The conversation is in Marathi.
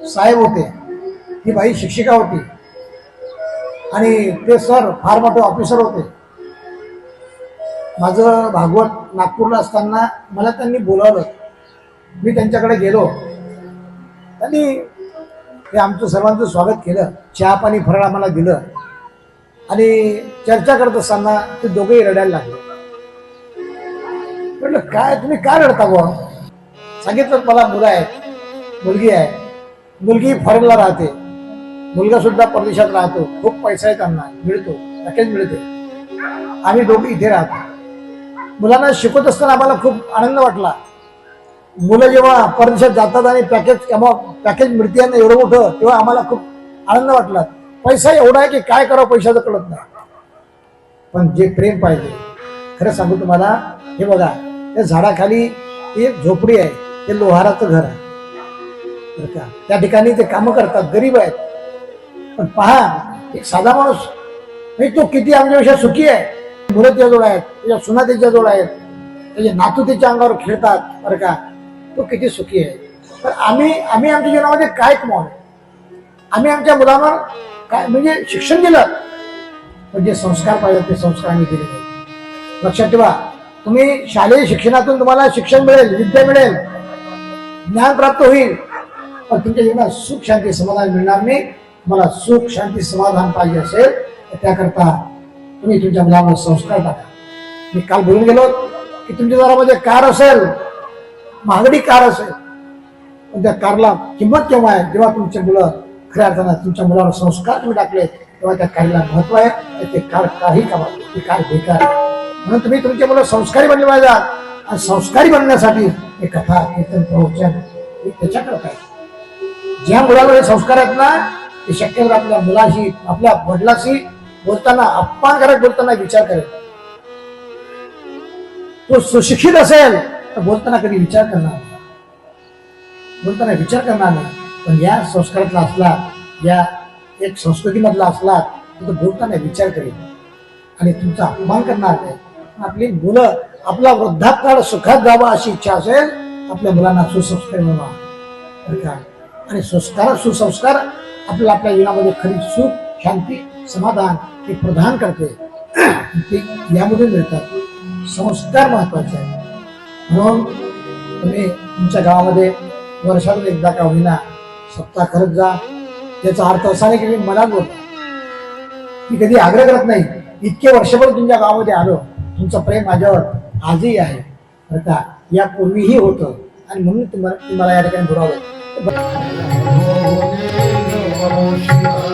साहेब होते ही बाई शिक्षिका होती. आणि ते सर फार मोठे ऑफिसर होते. माझं भागवत नागपूरला असताना मला त्यांनी बोलावलं. मी त्यांच्याकडे गेलो. त्यांनी हे आमचं सर्वांचं स्वागत केलं. चहा पाणी फराळ आम्हाला दिलं. आणि चर्चा करत असताना ते दोघेही रडायला लागले. म्हटलं काय तुम्ही काय रडता बुवा? सांगितलं मला मुलं आहेत मुलगी आहे. मुलगी फॉरेनला राहते. मुलगा सुद्धा परदेशात राहतो. खूप पैसा आहे त्यांना. मिळतो. पॅकेज मिळते. आम्ही दोघे इथे राहतो. मुलांना शिकवत असताना आम्हाला खूप आनंद वाटला. मुलं जेव्हा परदेशात जातात आणि पॅकेज केव्हा पॅकेज मिळते ना एवढं मोठं तेव्हा आम्हाला खूप आनंद वाटला. पैसा एवढा आहे की काय करावं पैशाचं कळत नाही. पण जे प्रेम पाहिजे खरं सांगू तुम्हाला हे बघा त्या झाडाखाली एक झोपडी आहे. ते लोहाराचं घर आहे. करता. त्या ठिकाणी ते कामं करतात गरीब आहेत. पण पहा एक साधा माणूस म्हणजे तो किती आमच्यापेक्षा सुखी आहे. मुलं त्याजवळ आहेत त्याच्या सुना त्याच्याजवळ आहेत त्याचे नातू त्याच्या अंगावर खेळतात बरं का? तो किती सुखी आहे. तर आम्ही आम्ही आमच्या जीवनामध्ये काय कमावलं? आम्ही आमच्या मुलांवर काय म्हणजे शिक्षण दिलं पण जे संस्कार पाहिजे ते संस्कार आम्ही दिले नाही लक्षात ठेवा तुम्ही शालेय शिक्षणातून तुम्हाला शिक्षण मिळेल विद्या मिळेल ज्ञान प्राप्त होईल. पण तुमच्या जीवनात सुख शांती समाधान मिळणार नाही मला सुख शांती समाधान पाहिजे असेल तर त्याकरता तुम्ही तुमच्या मुलावर संस्कार टाका मी काल बोलून गेलो की तुमच्या घरामध्ये कार असेल महागडी कार असेल। पण त्या कारला किंमत केव्हा आहे जेव्हा तुमचे मुलं खऱ्या अर्थानं तुमच्या मुलावर संस्कार तुम्ही टाकले तेव्हा त्या कारला महत्त्व आहे तर ते कार काही कामात ती कार बेकार म्हणून तुम्ही तुमचे मुलं संस्कारी बनले पाहिजे आणि संस्कारी बनण्यासाठी हे कथा कीर्तन प्रवचन हे त्याच्याकडे पाहिजे ज्या मुलाला संस्कार आहेत ना ते शक्यतो आपल्या मुलाशी आपल्या वडिलाशी बोलताना अपमानकारक बोलताना विचार करेल. तो सुशिक्षित असेल तर बोलताना कधी विचार करणार बोलताना विचार करणार नाही. पण या संस्कारातला असला या एक संस्कृतीमधला असला तर बोलताना विचार करेल. आणि तुमचा अपमान करणार नाही. आपली मुलं आपला वृद्धापकाळ सुखात जावा अशी इच्छा असेल आपल्या मुलांना सुसंस्कार मिळवा. आणि संस्कार सुसंस्कार आपल्याला आपल्या जीवनामध्ये खरी सुख शांती समाधान हे प्रदान करते. ते यामधून मिळतात. संस्कार महत्त्वाचे आहे म्हणून तुम्ही तुमच्या गावामध्ये वर्षातून एकदा का होईना सप्ताह करत जा. त्याचा अर्थ असा नाही की मी मनात बोलतो मी कधी आग्रह करत नाही. इतके वर्षभर तुमच्या गावामध्ये आलो. तुमचं प्रेम माझ्यावर आजही आहे. बरं का? यापूर्वीही होतं. आणि म्हणून तुम्हाला तुम्हाला या ठिकाणी बोलावलं নমস্কার